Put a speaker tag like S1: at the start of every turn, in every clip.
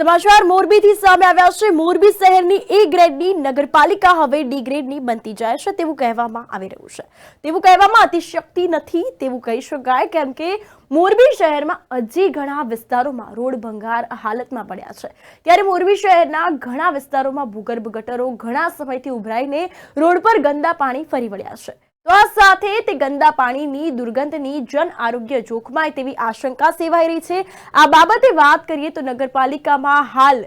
S1: સમાચાર મોરબીથી સામે આવ્યા છે. મોરબી શહેરની એ ગ્રેડની નગરપાલિકા હવે ડી ગ્રેડની બનતી જાય છે તેવું કહેવામાં આવી રહ્યું છે. તેવું કહેવામાં અતિશક્તિ નથી તેવું કહી શકાય કેમ કે મોરબી શહેરમાં હજી ઘણા વિસ્તારોમાં રોડ ભંગાર હાલતમાં પડ્યા છે. ત્યારે મોરબી શહેરના ઘણા વિસ્તારોમાં ભૂગર્ભ ગટરો ઘણા સમયથી ઉભરાઈને રોડ પર ગંદા પાણી ફરી વળ્યા છે. તો આ સાથે તે ગંદા પાણીની, દુર્ગંધની, જન આરોગ્ય જોખમાય તેવી આશંકા સેવાઈ રહી છે. આ બાબતે વાત કરીએ તો નગરપાલિકામાં હાલ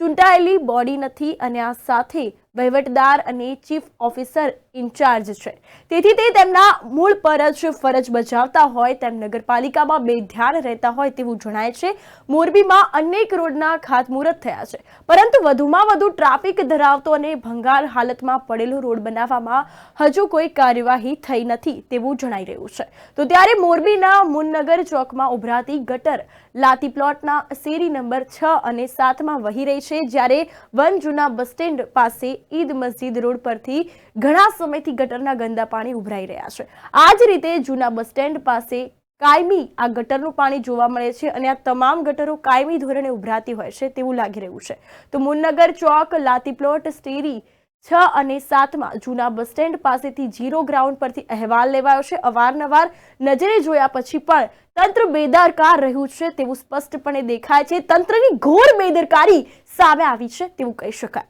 S1: ચૂંટાયેલી બોડી નથી અને આ સાથે વહીવટદાર અને ચીફ ઓફિસર ઇન્ચાર્જ છે. તેથી તે તેમના મૂળ પર જ ફરજ બજાવતા હોય તેમ નગરપાલિકામાં બેધ્યાન રહેતા હોય તેવું જણાય છે. મોરબીમાં અનેક રોડના ખાતમુહૂર્ત થયા છે. પરંતુ વધુમાં વધુ ટ્રાફિક ધરાવતો અને ભંગાર હાલતમાં પડેલો રોડ બનાવવામાં હજુ કોઈ કાર્યવાહી થઈ નથી તેવું જણાઈ રહ્યું છે. તો ત્યારે મોરબીના મુનનગર ચોકમાં ઉભરાતી ગટર લાતી પ્લોટના શેરી નંબર છ અને સાતમાં વહી રહી છે. જ્યારે વન જૂના બસ સ્ટેન્ડ પાસે ઈદ મસ્જિદ રોડ પરથી ઘણા સમયથી ગટરના ગંદા પાણી ઉભરાઈ રહ્યા છે. આ જ રીતે જૂના બસ સ્ટેન્ડ પાસે કાયમી આ ગટરનું પાણી જોવા મળે છે અને આ તમામ ગટરો કાયમી ધોરણે ઉભરાતી હોય છે તેવું લાગી રહ્યું છે. તો મુનનગર ચોક લાતી પ્લોટ સ્ટેરી છ અને સાતમાં જૂના બસ સ્ટેન્ડ પાસેથી જીરો ગ્રાઉન્ડ પરથી અહેવાલ લેવાયો છે. અવારનવાર નજરે જોયા પછી પણ તંત્ર બેદરકાર રહ્યું છે તેવું સ્પષ્ટપણે દેખાય છે. તંત્રની ઘોર બેદરકારી સામે આવી છે તેવું કહી શકાય.